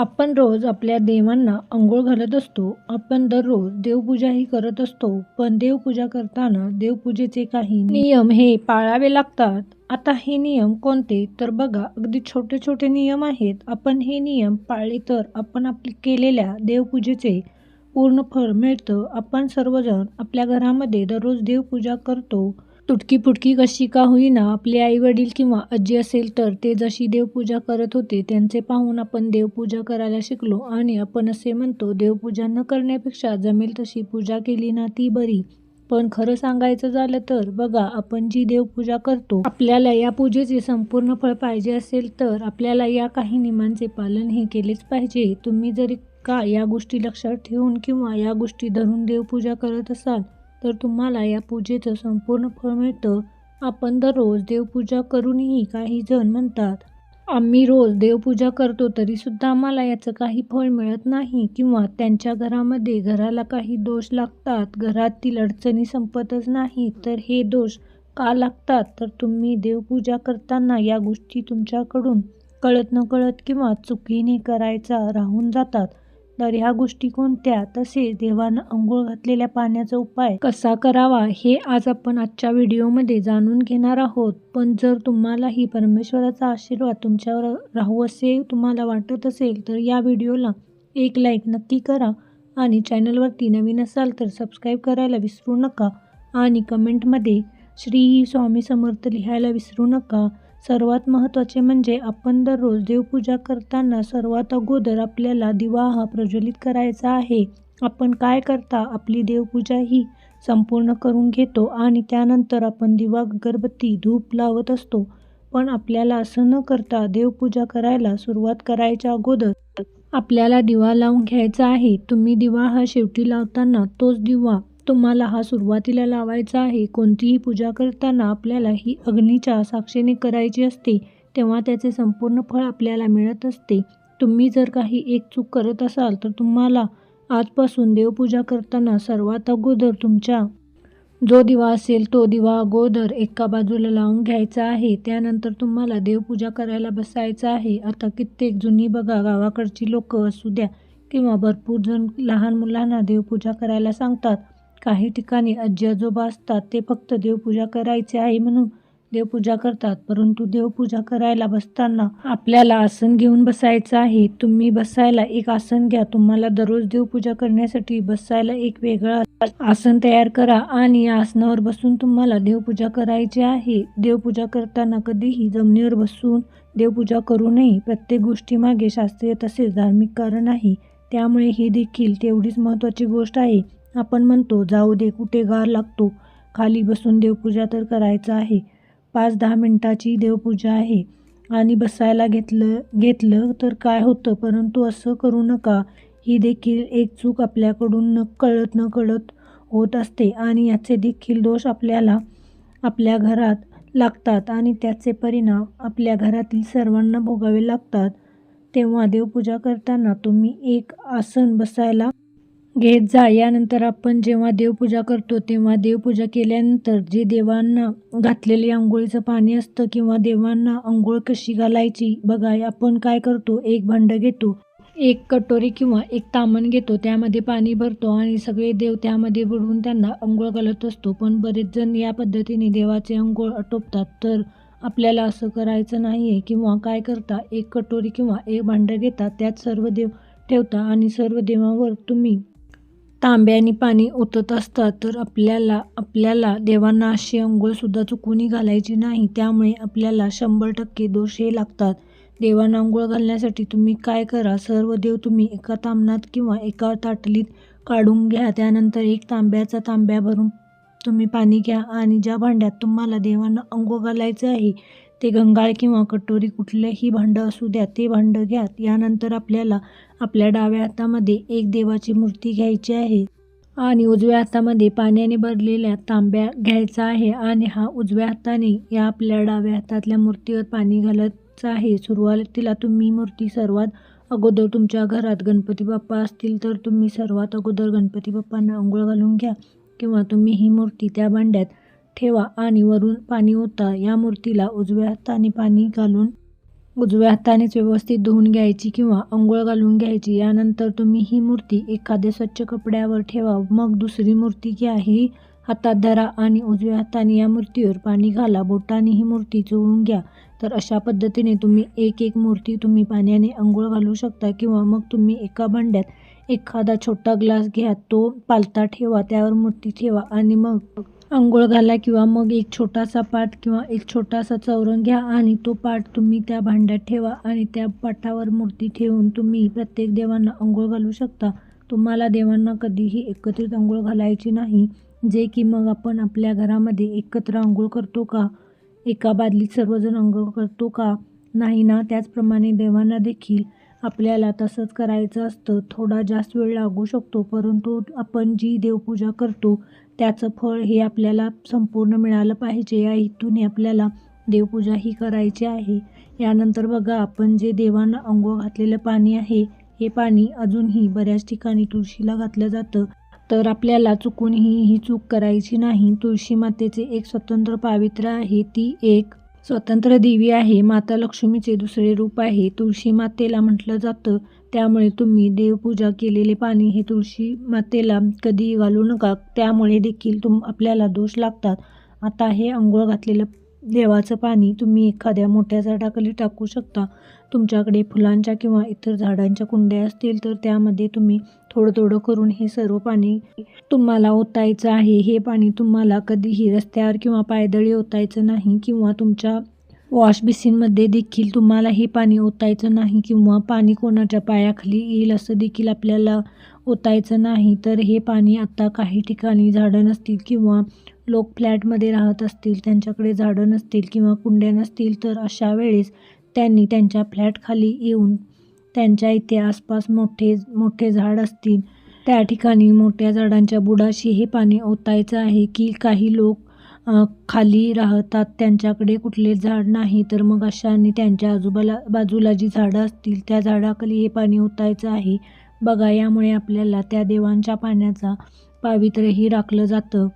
आपण रोज आपल्या देवांना अंघोळ घालत असतो. आपण दररोज देवपूजाही करत असतो. पण देवपूजा करताना देवपूजेचे काही नियम हे पाळावे लागतात. आता हे नियम कोणते? तर बघा अगदी छोटे छोटे नियम आहेत. आपण हे नियम पाळले तर आपण आपली केलेल्या देवपूजेचे पूर्ण फळ मिळतं. आपण सर्वजण आपल्या घरामध्ये दररोज देवपूजा करतो. तुटकी फुटकी कशी का होईना आपले आई वडील किंवा आजी असेल तर ते जशी देवपूजा करत होते त्यांचे पाहून आपण देवपूजा करायला शिकलो आणि आपण असे म्हणतो देवपूजा न करण्यापेक्षा जमेल तशी पूजा केली ना ती बरी. पण खरं सांगायचं झालं तर बघा आपण जी देवपूजा करतो आपल्याला या पूजेचे संपूर्ण फळ पाहिजे असेल तर आपल्याला या काही नियमांचे पालन हे केलेच पाहिजे. तुम्ही जरी का या गोष्टी लक्षात ठेवून किंवा या गोष्टी धरून देवपूजा करत असाल तर तुम्हाला या पूजेचं संपूर्ण फळ मिळतं. आपण दररोज देवपूजा करूनही काही जण म्हणतात आम्ही रोज देवपूजा करतो तरीसुद्धा आम्हाला याचं काही फळ मिळत नाही किंवा त्यांच्या घरामध्ये घराला काही दोष लागतात, घरातील अडचणी संपतच नाही तर हे दोष का लागतात तर तुम्ही देवपूजा करताना या गोष्टी तुमच्याकडून कळत-नकळत किंवा चुकीने करायचा राहून जातात. तर ह्या गोष्टी कोणत्या? तसेच देवानं अंघोळ घातलेल्या पाण्याचा उपाय कसा करावा हे आज आपण आजच्या व्हिडिओमध्ये जाणून घेणार आहोत. पण जर तुम्हालाही परमेश्वराचा आशीर्वाद तुमच्यावर राहू असे तुम्हाला वाटत असेल तर या व्हिडिओला एक लाईक नक्की करा आणि चॅनलवरती नवीन असाल तर सबस्क्राईब करायला विसरू नका आणि कमेंटमध्ये श्री स्वामी समर्थ लिहायला विसरू नका. सर्वात महत्त्वाचे म्हणजे आपण दररोज देवपूजा करताना सर्वात अगोदर आपल्याला दिवा हा प्रज्वलित करायचा आहे. आपण काय करता आपली देवपूजा ही संपूर्ण करून घेतो आणि त्यानंतर आपण दिवा, अगरबत्ती, धूप लावत असतो. पण आपल्याला असं न करता देवपूजा करायला सुरुवात करायच्या अगोदर आपल्याला दिवा लावून घ्यायचा आहे. तुम्ही दिवा हा शेवटी लावताना तोच दिवा तुम्हाला हा सुरुवातीला लावायचा आहे. कोणतीही पूजा करताना आपल्याला ही अग्नीच्या साक्षीने करायची असते तेव्हा त्याचे संपूर्ण फळ आपल्याला मिळत असते. तुम्ही जर काही एक चूक करत असाल तर तुम्हाला आजपासून देवपूजा करताना सर्वात अगोदर तुमच्या जो दिवा असेल तो दिवा अगोदर एका बाजूला लावून घ्यायचा आहे. त्यानंतर तुम्हाला देवपूजा करायला बसायचं आहे. आता कित्येक जुनी बघा गावाकडची लोकं असू द्या किंवा भरपूर जण लहान मुलांना देवपूजा करायला सांगतात. काही ठिकाणी आजी-आजोबा असतात ते फक्त देवपूजा करायची आहे म्हणून देवपूजा करतात. परंतु देवपूजा करायला बसताना आपल्याला आसन घेऊन बसायचं आहे. तुम्ही बसायला एक आसन घ्या. तुम्हाला दररोज देवपूजा करण्यासाठी बसायला एक वेगळं आसन तयार करा आणि या आसनावर बसून तुम्हाला देवपूजा करायची आहे. देवपूजा करताना कधीही जमिनीवर बसून देवपूजा करू नये. प्रत्येक गोष्टीमागे शास्त्रीय तसेच धार्मिक कारण आहे. त्यामुळे ही देखील तेवढीच महत्त्वाची गोष्ट आहे. आपण म्हणतो जाऊ दे कुठे गार लागतो, खाली बसून देवपूजा तर करायचं आहे. पाच-दहा मिनटाची देवपूजा आहे आणि बसायला घेतलं घेतलं तर काय होतं परंतु असं करू नका. ही देखील एक चूक आपल्याकडून न कळत नकळत होत असते आणि याचे देखील दोष आपल्याला आपल्या घरात लागतात आणि त्याचे परिणाम आपल्या घरातील सर्वांना भोगावे लागतात. तेव्हा देवपूजा करताना तुम्ही एक आसन बसायला घेत जा. यानंतर आपण जेव्हा देवपूजा करतो तेव्हा देवपूजा केल्यानंतर जे देवांना घातलेले आंघोळीचं पाणी असतं किंवा देवांना अंघोळ कशी घालायची बघा आपण काय करतो एक भांडं घेतो. एक कटोरी किंवा एक तामण घेतो. त्यामध्ये पाणी भरतो आणि सगळे देव त्यामध्ये बुडवून त्यांना अंघोळ घालत असतो. पण बरेच जण या पद्धतीने देवाचे अंघोळ आटोपतात. तर आपल्याला असं करायचं नाही आहे किंवा काय करता एक कटोरी किंवा एक भांडं घेता त्यात सर्व देव ठेवता आणि सर्व देवावर तुम्ही तांब्यानी पाणी ओतत असतात तर आपल्याला आपल्याला देवांना अशी अंघोळसुद्धा चुकूनही घालायची नाही. त्यामुळे आपल्याला शंभर टक्के दोष हे लागतात. देवांना अंघोळ घालण्यासाठी तुम्ही काय करा सर्व देव तुम्ही एका तांबणात किंवा एका ताटलीत काढून घ्या. त्यानंतर एक तांब्याचा तांब्या भरून तुम्ही पाणी घ्या आणि ज्या भांड्यात तुम्हाला देवांना अंघोळ घालायचं आहे ते गंगाळ किंवा कटोरी कुठलंही भांडं असू द्या ते भांडं घ्या. यानंतर आपल्याला आपल्या डाव्या हातामध्ये एक देवाची मूर्ती घ्यायची आहे आणि उजव्या हातामध्ये पाण्याने भरलेल्या तांब्या घ्यायचा आहे आणि हा उजव्या हाताने या आपल्या डाव्या हातातल्या मूर्तीवर पाणी घालायचं आहे. सुरुवातीला तुम्ही मूर्ती सर्वात अगोदर तुमच्या घरात गणपती बाप्पा असतील तर तुम्ही सर्वात अगोदर गणपती बाप्पांना आंघोळ घालून घ्या किंवा तुम्ही ही मूर्ती त्या भांड्यात ठेवा आणि वरून पाणी ओता. या मूर्तीला उजव्या हाताने पाणी घालून उजव्या हातानेच व्यवस्थित धुवून घ्यायची किंवा अंघोळ घालून घ्यायची. यानंतर तुम्ही ही मूर्ती एखाद्या स्वच्छ कपड्यावर ठेवा. मग दुसरी मूर्ती घ्या. ही हातात धरा आणि उजव्या हाताने या मूर्तीवर पाणी घाला. बोटाने ही मूर्ती चोळून घ्या. तर अशा पद्धतीने तुम्ही एक एक मूर्ती तुम्ही पाण्याने अंघोळ घालू शकता किंवा मग तुम्ही एका भांड्यात एखादा छोटा ग्लास घ्या. तो पालता ठेवा. त्यावर मूर्ती ठेवा आणि मग आंघोळ घाला किंवा मग एक छोटासा पाट किंवा एक छोटासा चौरंग घ्या आणि तो पाट तुम्ही त्या भांड्यात ठेवा आणि त्या पाटावर मूर्ती ठेवून तुम्ही प्रत्येक देवांना आंघोळ घालू शकता. तुम्हाला देवांना कधीही एकत्रित आंघोळ घालायची नाही. जे की मग आपण आपल्या घरामध्ये एकत्र आंघोळ करतो का? एका बादलीत सर्वजण आंघोळ करतो का? नाही ना त्याचप्रमाणे देवांना देखील आपल्याला तसंच करायचं असतं. थोडा जास्त वेळ लागू शकतो परंतु आपण जी देवपूजा करतो त्याचं फळ हे आपल्याला संपूर्ण मिळालं पाहिजे. या हेतूने आपल्याला देवपूजा ही करायची आहे. यानंतर बघा आपण जे देवांना अंघोळ घातलेलं पाणी आहे हे पाणी अजूनही बऱ्याच ठिकाणी तुळशीला घातलं जातं. तर आपल्याला चुकूनही ही चूक करायची नाही. तुळशी मातेचे एक स्वतंत्र पावित्र्य आहे. ती एक स्वतंत्र देवी आहे माता लक्ष्मीचे दुसरे रूप आहे. तुळशी मातेला म्हटलं जातं त्यामुळे तुम्ही देवपूजा केलेले पाणी हे तुळशी मातेला कधीही घालू नका. त्यामुळे देखील तुम आपल्याला दोष लागतात. आता हे अंघोळ घातलेलं देवाचं पाणी तुम्ही एखाद्या मोठ्या झाडाखाली टाकू शकता. तुमच्याकडे फुलांच्या किंवा इतर झाडांच्या कुंड्या असतील तर त्यामध्ये तुम्ही थोडं थोडं करून हे सर्व पाणी तुम्हाला ओतायचं आहे. हे पाणी तुम्हाला कधीही रस्त्यावर किंवा पायदळी ओतायचं नाही किंवा तुमच्या वॉश बेसिनमध्ये देखील तुम्हाला हे पाणी ओतायचं नाही किंवा पाणी कोणाच्या पायाखाली येईल असं देखील आपल्याला ओतायचं नाही. तर हे पाणी आत्ता काही ठिकाणी झाडं नसतील किंवा लोक फ्लॅटमध्ये राहत असतील त्यांच्याकडे झाडं नसतील किंवा कुंड्या नसतील तर अशा वेळेस त्यांनी त्यांच्या फ्लॅटखाली येऊन त्यांच्या इथे आसपास मोठे मोठे झाड असतील. त्या ठिकाणी मोठ्या झाडांच्या बुडाशी हे पाणी ओतायचं आहे की काही लोक खाली राहतात त्यांच्याकडे कुठले झाड नाही तर मग अशाने त्यांच्या आजूबाला बाजूला जी झाडं असतील त्या झाडाखाली हे पाणी ओतायचं आहे. बघा यामुळे आपल्याला त्या देवांच्या पाण्याचा पावित्र्यही राखलं जातं.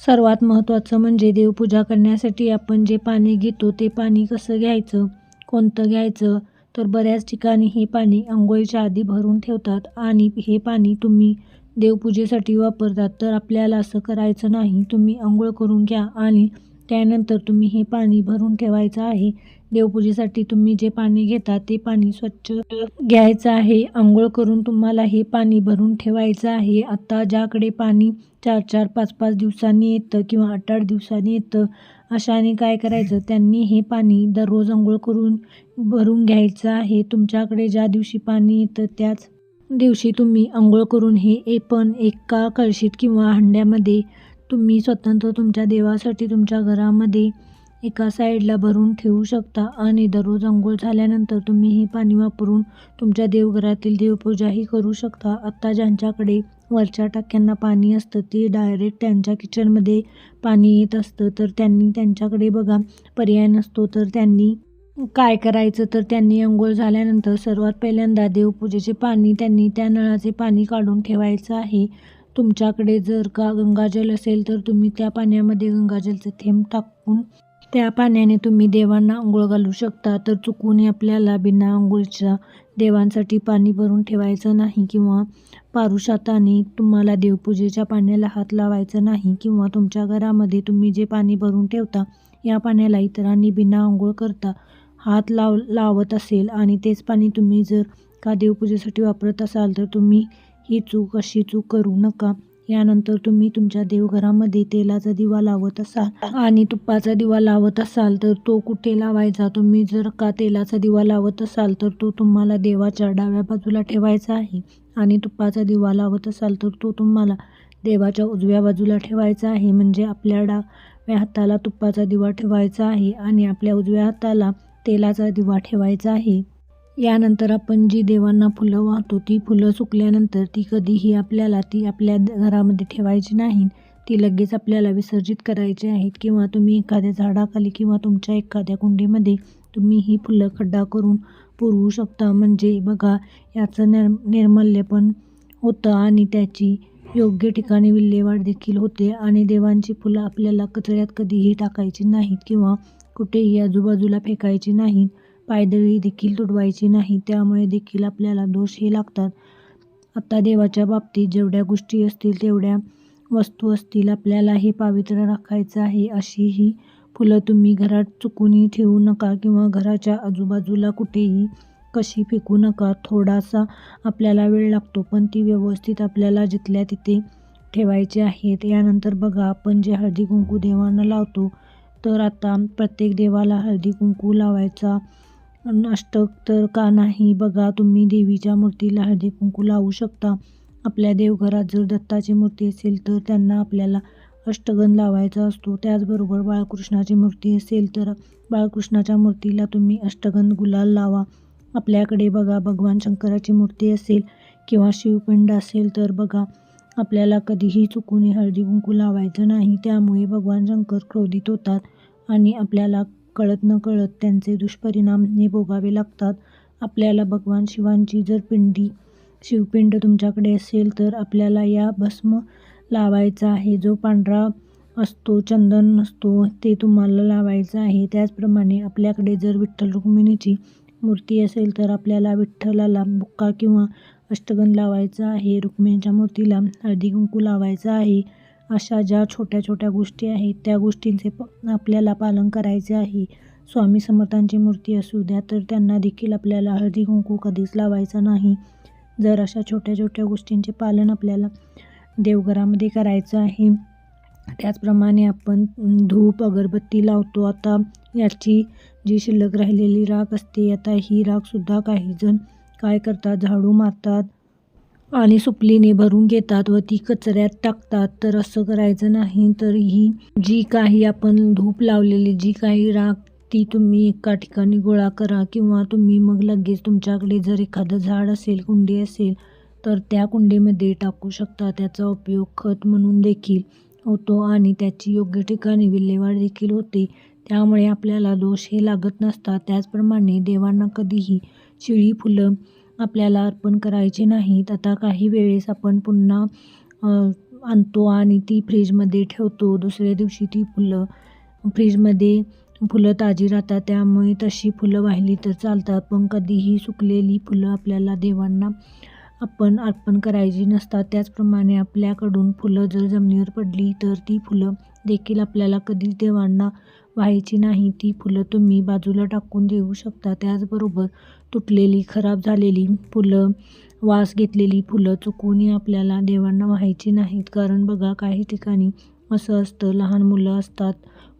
सर्वात महत्त्वाचं म्हणजे देवपूजा करण्यासाठी आपण जे पाणी घेतो ते पाणी कसं घ्यायचं? कोणतं घ्यायचं? तर बऱ्याच ठिकाणी हे पाणी आंघोळीच्या आधी भरून ठेवतात आणि हे पाणी तुम्ही देवपूजेसाठी वापरतात. तर आपल्याला असं करायचं नाही. तुम्ही आंघोळ करून घ्या आणि त्यानंतर तुम्ही हे पाणी भरून ठेवायचं आहे. देवपूजेसाठी तुम्ही जे पाणी घेता ते पाणी स्वच्छ घ्यायचं आहे. आंघोळ करून तुम्हाला हे पाणी भरून ठेवायचं आहे. आता ज्याकडे पाणी चार चार पाच पाच दिवसांनी येतं किंवा आठ आठ दिवसांनी येतं अशाने काय करायचं? त्यांनी हे पाणी दररोज आंघोळ करून भरून घ्यायचं आहे. तुमच्याकडे ज्या दिवशी पाणी येतं त्याच दिवशी तुम्ही आंघोळ करून हे ए पण एका कळशीत किंवा हंड्यामध्ये तुम्ही स्वतंत्र तुमच्या देवासाठी तुमच्या घरामध्ये एका साईडला भरून ठेवू शकता आणि दररोज अंघोळ झाल्यानंतर तुम्ही हे पाणी वापरून तुमच्या देवघरातील देवपूजाही करू शकता. आत्ता ज्यांच्याकडे वरच्या टाक्यांना पाणी असतं ते डायरेक्ट त्यांच्या किचनमध्ये पाणी येत असतं. तर त्यांनी त्यांच्याकडे बघा पर्याय नसतो. तर त्यांनी काय करायचं? तर त्यांनी अंघोळ झाल्यानंतर सर्वात पहिल्यांदा देवपूजेचे पाणी त्यांनी त्या नळाचे पाणी काढून ठेवायचं आहे. तुमच्याकडे जर का गंगाजल असेल तर तुम्ही त्या पाण्यामध्ये गंगाजलचे थेंब टाकून त्या पाण्याने तुम्ही देवांना आंघोळ घालू शकता. तर चुकून आपल्याला बिना आंघोळीच्या देवांसाठी पाणी भरून ठेवायचं नाही किंवा पारुशाताने तुम्हाला देवपूजेच्या पाण्याला हात लावायचा नाही किंवा तुमच्या घरामध्ये तुम्ही जे पाणी भरून ठेवता या पाण्याला इतरांनी बिना आंघोळ करता हात लाव लावत असेल आणि तेच पाणी तुम्ही जर का देवपूजेसाठी वापरत असाल तर तुम्ही ही चूक अशी चूक करू नका. यानंतर तुम्ही तुमच्या देवघरामध्ये तेलाचा दिवा लावत असाल. आणि तुपाचा दिवा लावत असाल तर तो कुठे लावायचा? तुम्ही जर का तेलाचा दिवा लावत असाल तर तो तुम्हाला देवाच्या डाव्या बाजूला ठेवायचा आहे. आणि तुपाचा दिवा लावत असाल तर तो तुम्हाला देवाच्या उजव्या बाजूला ठेवायचा आहे. म्हणजे आपल्या डाव्या हाताला तुपाचा दिवा ठेवायचा आहे आणि आपल्या उजव्या हाताला तेलाचा दिवा ठेवायचा आहे. यानंतर आपण जी देवांना फुलं वाहतो ती फुलं सुकल्यानंतर ती कधीही आपल्याला ती आपल्या घरामध्ये ठेवायची नाही. ती लगेच आपल्याला विसर्जित करायची आहेत. किंवा तुम्ही एखाद्या झाडाखाली किंवा तुमच्या एखाद्या कुंडीमध्ये तुम्ही ही फुलं खड्डा करून पुरवू शकता. म्हणजे बघा याचं निर् निर्मल्य पण होतं आणि त्याची योग्य ठिकाणी विल्हेवाट देखील होते. आणि देवांची फुलं आपल्याला कचऱ्यात कधीही टाकायची नाहीत किंवा कुठेही आजूबाजूला फेकायची नाहीत. पायदळी देखील तुडवायची नाही त्यामुळे देखील आपल्याला दोष हे लागतात. आत्ता देवाच्या बाबतीत जेवढ्या गोष्टी असतील तेवढ्या वस्तू असतील आपल्याला हे पावित्र्य राखायचं आहे अशी ही फुलं तुम्ही घरात चुकूनही ठेवू नका किंवा घराच्या आजूबाजूला कुठेही कशी फेकू नका. थोडासा आपल्याला वेळ लागतो पण ती व्यवस्थित आपल्याला जिथल्या तिथे ठेवायचे आहेत यानंतर बघा आपण जे हळदी कुंकू देवांना लावतो तर आता प्रत्येक देवाला हळदी कुंकू लावायचा अष्टक तर का नाही? बघा तुम्ही देवीच्या मूर्तीला हळदी कुंकू लावू शकता. आपल्या देवघरात जर दत्ताची मूर्ती असेल तर त्यांना आपल्याला अष्टगंध लावायचा असतो. त्याचबरोबर बाळकृष्णाची मूर्ती असेल तर बाळकृष्णाच्या मूर्तीला तुम्ही अष्टगंध गुलाल लावा. आपल्याकडे बघा भगवान शंकराची मूर्ती असेल किंवा शिवपिंड असेल तर बघा आपल्याला कधीही चुकून हळदी कुंकू लावायचं नाही. त्यामुळे भगवान शंकर क्रोधित होतात आणि आपल्याला कळत न कळत त्यांचे दुष्परिणाम हे भोगावे लागतात. आपल्याला भगवान शिवांची जर पिंडी शिवपिंड तुमच्याकडे असेल तर आपल्याला या भस्म लावायचा आहे. जो पांढरा असतो चंदन असतो ते तुम्हाला लावायचं आहे. त्याचप्रमाणे आपल्याकडे जर विठ्ठल रुक्मिणीची मूर्ती असेल तर आपल्याला विठ्ठलाला बुक्का किंवा अष्टगंध लावायचा आहे. रुक्मिणीच्या मूर्तीला हळदी कुंकू लावायचं आहे. अशा ज्या छोट्या छोट्या गोष्टी आहेत त्या गोष्टींचे प आपल्याला पालन करायचे आहे. स्वामी समर्थांची मूर्ती असू द्या तर त्यांना देखील आपल्याला हळदी कुंकू कधीच लावायचा नाही. जर अशा छोट्या छोट्या गोष्टींचे पालन आपल्याला देवघरामध्ये करायचं आहे त्याचप्रमाणे आपण धूप अगरबत्ती लावतो. आता याची जी शिल्लक राहिलेली राख असते आता ही राखसुद्धा काहीजण काय करतात? झाडू मारतात. आणि सुपलीने भरून घेतात व ती कचऱ्यात टाकतात. तर असं करायचं नाही तर ही जी काही आपण धूप लावलेली जी काही राख ती तुम्ही एका ठिकाणी गोळा करा किंवा तुम्ही मग लगेच तुमच्याकडे जर एखादं झाड असेल कुंडी असेल तर त्या कुंडीमध्ये टाकू शकता. त्याचा उपयोग खत म्हणून देखील होतो आणि त्याची योग्य ठिकाणी विल्हेवाट देखील होते. त्यामुळे आपल्याला दोष हे लागत नसतात. त्याचप्रमाणे देवांना कधीही शिळी फुलं आपल्याला अर्पण करायचे नाहीत. आता काही वेळेस आपण पुन्हा आणतो आणि ती फ्रीजमध्ये ठेवतो. दुसऱ्या दिवशी ती फुलं फ्रीजमध्ये फुलं ताजी राहतात. त्यामुळे तशी फुलं वाहिली तर चालतात. पण कधीही सुकलेली फुलं आपल्याला देवांना आपण अर्पण करायची नसतात. त्याचप्रमाणे आपल्याकडून फुलं जर जमिनीवर पडली तर ती फुलं देखील आपल्याला कधीच देवांना व्हायची नाही. ती फुलं तुम्ही बाजूला टाकून देऊ शकता. त्याचबरोबर तुटलेली खराब झालेली फुलं वास घेतलेली फुलं चुकूनही आपल्याला देवांना व्हायची नाहीत. कारण बघा काही ठिकाणी असं असतं लहान मुलं असतात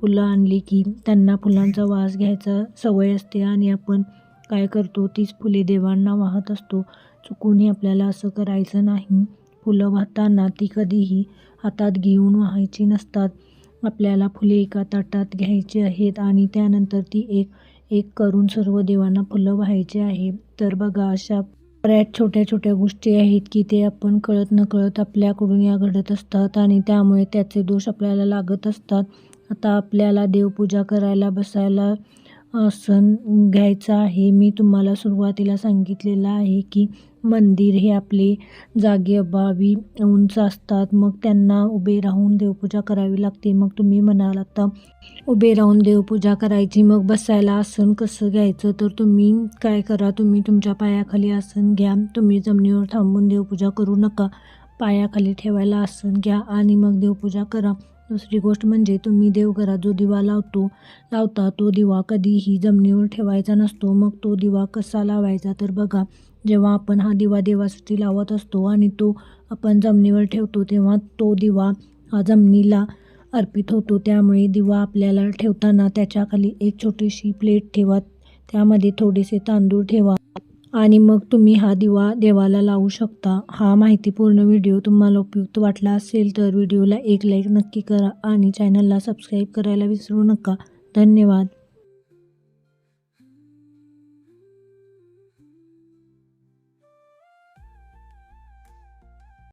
फुलं आणली की त्यांना फुलांचा वास घ्यायचा सवय असते आणि आपण काय करतो तीच फुले देवांना वाहत असतो. चुकूनही आपल्याला असं करायचं नाही. फुलं वाहताना ती कधीही हातात घेऊन व्हायची नसतात. आपल्याला फुले एका ताटात घ्यायची आहेत आणि त्यानंतर ती एक एक करून सर्व देवांना फुलं व्हायचे आहे. तर बघा अशा बऱ्याच छोट्या छोट्या गोष्टी आहेत की ते आपण कळत न कळत आपल्याकडून या घडत असतात आणि त्यामुळे त्याचे दोष आपल्याला लागत असतात. आता आपल्याला देवपूजा करायला बसायला सण घ्यायचा आहे. मी तुम्हाला सुरुवातीला सांगितलेलं आहे की मंदिर हे आपले जागेअभावी उंच असतात. मग त्यांना उभे राहून देवपूजा करावी लागते. मग तुम्ही म्हणाल आता उभे राहून देवपूजा करायची मग बसायला आसन कसं घ्यायचं? तर तुम्ही काय करा तुम्ही तुमच्या पायाखाली आसन घ्या. तुम्ही जमिनीवर थांबून देवपूजा करू नका. पायाखाली ठेवायला आसन घ्या आणि मग देवपूजा करा. दुसरी गोष्ट म्हणजे तुम्ही देवघरात जो दिवा लावतो लावता तो दिवा कधीही जमिनीवर ठेवायचा नसतो. मग तो दिवा कसा लावायचा? तर बघा जेव्हा आपण हा दिवा देवासाठी लावत असतो आणि तो आपण जमिनीवर ठेवतो तेव्हा तो दिवा हा जमिनीला अर्पित होतो. त्यामुळे दिवा आपल्याला ठेवताना त्याच्याखाली एक छोटीशी प्लेट ठेवा. त्यामध्ये थोडेसे तांदूळ ठेवा. आणि मग तुम्ही हा दिवा देवाला लावू शकता. हा माहितीपूर्ण व्हिडिओ तुम्हाला उपयुक्त वाटला असेल तर व्हिडिओला एक लाईक नक्की करा आणि चॅनलला सबस्क्राईब करायला विसरू नका. धन्यवाद.